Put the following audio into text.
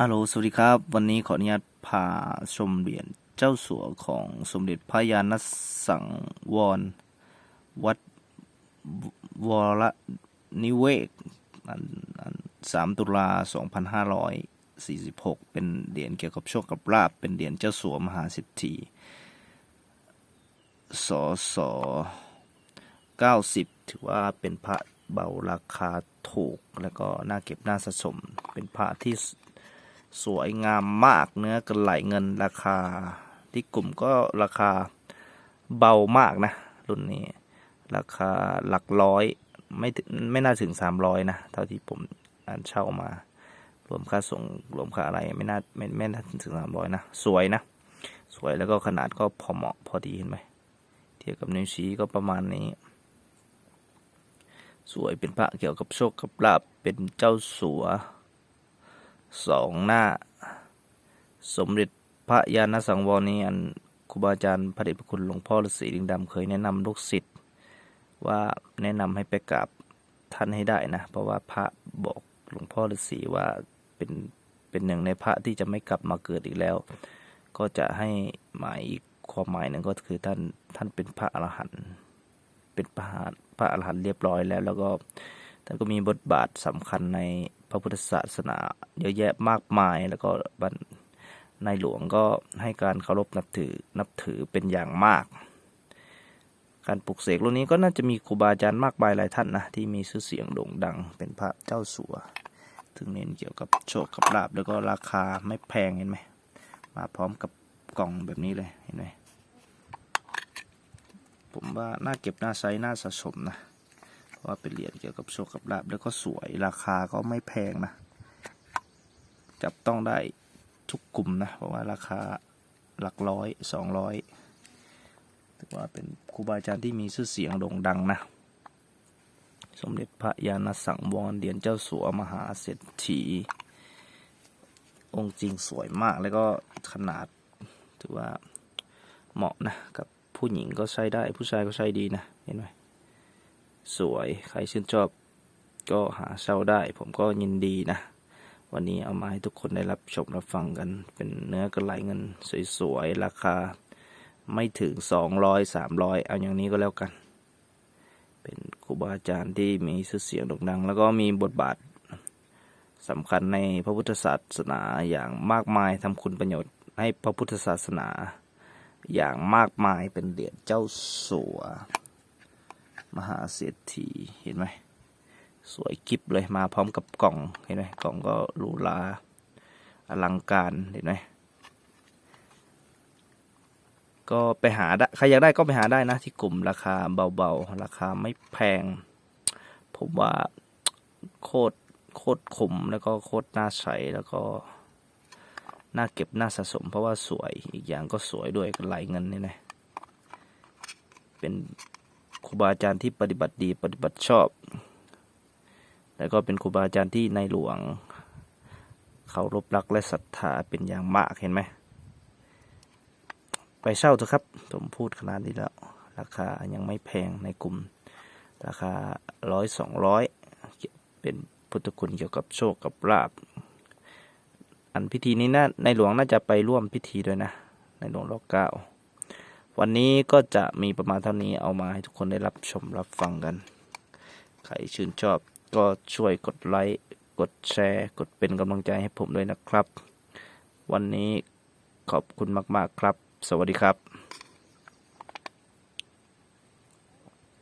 ฮัลโหลสวัสดีครับ วันนี้ขออนุญาตพาชมเหรียญเจ้าสัวของสมเด็จพระยาณสังวร วัดวรนิเวศอันสามตุลาสองพันห้าร้อยสี่สิบหกเป็นเหรียญเกี่ยวกับโชคกับลาบ เป็นเหรียญเจ้าสัวมหาเศรษฐีสสเก้าสิบถือว่าเป็นพระเบาราคาถูก แล้วก็น่าเก็บน่าสะสม เป็นพระที่ สวยงามมากเนื้อกระไหลเงินราคา ที่กลุ่มก็ราคาเบามากนะ รุ่นนี้ ราคาหลักร้อยไม่ถึงไม่น่าถึงสามร้อยนะ เท่าที่ผมอ่านเช่ามารวมค่าส่งรวมค่าอะไรไม่น่าไม่ไม่น่าถึงสามร้อยนะ สวยนะ สวยแล้วก็ขนาดก็พอเหมาะพอดีเห็นไหมเทียบกับนิ้วชี้ก็ประมาณนี้ สวยเป็นพระเกี่ยวกับโชคกับลาบเป็นเจ้าสัว สองหน้า สมเด็จพระยาณสังวรนี้อันครูบาอาจารย์พระเดชพระคุณหลวงพ่อฤาษีลิงดำเคยแนะนำลูกศิษย์ว่าแนะนำให้ไปกราบท่านให้ได้นะ เพราะว่าพระบอกหลวงพ่อฤาษีว่าเป็นเป็นหนึ่งในพระที่จะไม่กลับมาเกิดอีกแล้ว ก็จะให้หมายอีกความหมายหนึ่งก็คือท่านท่านเป็นพระอรหันต์เป็นพระพระอรหันต์เรียบร้อยแล้ว แล้วก็ ท่านก็มีบทบาทสำคัญในพระพุทธศาสนาเยอะแยะมากมายแล้วก็บรรในหลวงก็ให้การเคารพนับถือนับถือเป็นอย่างมาก การปลุกเสกรุ่นนี้ก็น่าจะมีครูบาอาจารย์มากมายหลายท่านนะที่มีชื่อเสียงโด่งดังเป็นพระเจ้าสัวถึงเน้นเกี่ยวกับโชคกับลาบแล้วก็ราคาไม่แพงเห็นไหมมาพร้อมกับกล่องแบบนี้เลยเห็นไหมผมว่าน่าเก็บน่าใช้น่าสะสมนะ ว่าเป็นเหรียญเกี่ยวกับโชคกับลาบแล้วก็สวยราคาก็ไม่แพงนะ จับต้องได้ทุกกลุ่มนะ เพราะว่าราคาหลักร้อยสองร้อยถือว่าเป็นครูบาอาจารย์ที่มีชื่อเสียงโด่งดังนะ สมเด็จพระยาณสังวรเหรียญเจ้าสัวมหาเศรษฐีองค์จริงสวยมากแล้วก็ขนาดถือว่าเหมาะนะ กับผู้หญิงก็ใช้ได้ผู้ชายก็ใช้ดีนะ เห็นไหม สวยใครชื่นชอบก็หาเช่าได้ ผมก็ยินดีนะ วันนี้เอามาให้ทุกคนได้รับชมรับฟังกัน เป็นเนื้อกระไหลเงินสวยๆ ราคาไม่ถึงสองร้อยสามร้อยเอาอย่างนี้ก็แล้วกัน เป็นครูบาอาจารย์ที่มีชื่อเสียงโด่งดัง แล้วก็มีบทบาทสำคัญในพระพุทธศาสนาอย่างมากมายทำคุณประโยชน์ให้พระพุทธศาสนา อย่างมากมายเป็นเหรียญเจ้าสัว มหาเศรษฐีเห็นไหมสวยกิบเลยมาพร้อมกับกล่องเห็นไหมกล่องก็หรูหราอลังการเห็นไหมก็ไปหาได้ใครอยากได้ก็ไปหาได้นะที่กลุ่มราคาเบาๆ ราคาไม่แพง ผมว่าโคตรโคตรคุ้มแล้วก็โคตรน่าใช้แล้วก็น่าเก็บน่าสะสม เพราะว่าสวยอีกอย่างก็สวยด้วยไหลเงินนี่นะเป็น ครูบาอาจารย์ที่ปฏิบัติดีปฏิบัติชอบ แล้วก็เป็นครูบาอาจารย์ที่ในหลวงเคารพรักและศรัทธาเป็นอย่างมากเห็นไหม ไปเช่าเถอะครับ ผมพูดขนาดนี้แล้ว ราคายังไม่แพงในกลุ่ม ราคาร้อยสองร้อยเป็นพุทธคุณเกี่ยวกับโชคกับลาบอันพิธีนี้นะในหลวงน่าจะไปร่วมพิธีด้วยนะ ในหลวงรอเก้า วันนี้ก็จะมีประมาณเท่านี้เอามาให้ทุกคนได้รับชมรับฟังกัน ใครชื่นชอบก็ช่วยกดไลค์ กดแชร์ กดเป็นกำลังใจให้ผมด้วยนะครับ วันนี้ขอบคุณมาก ๆ ครับ สวัสดีครับ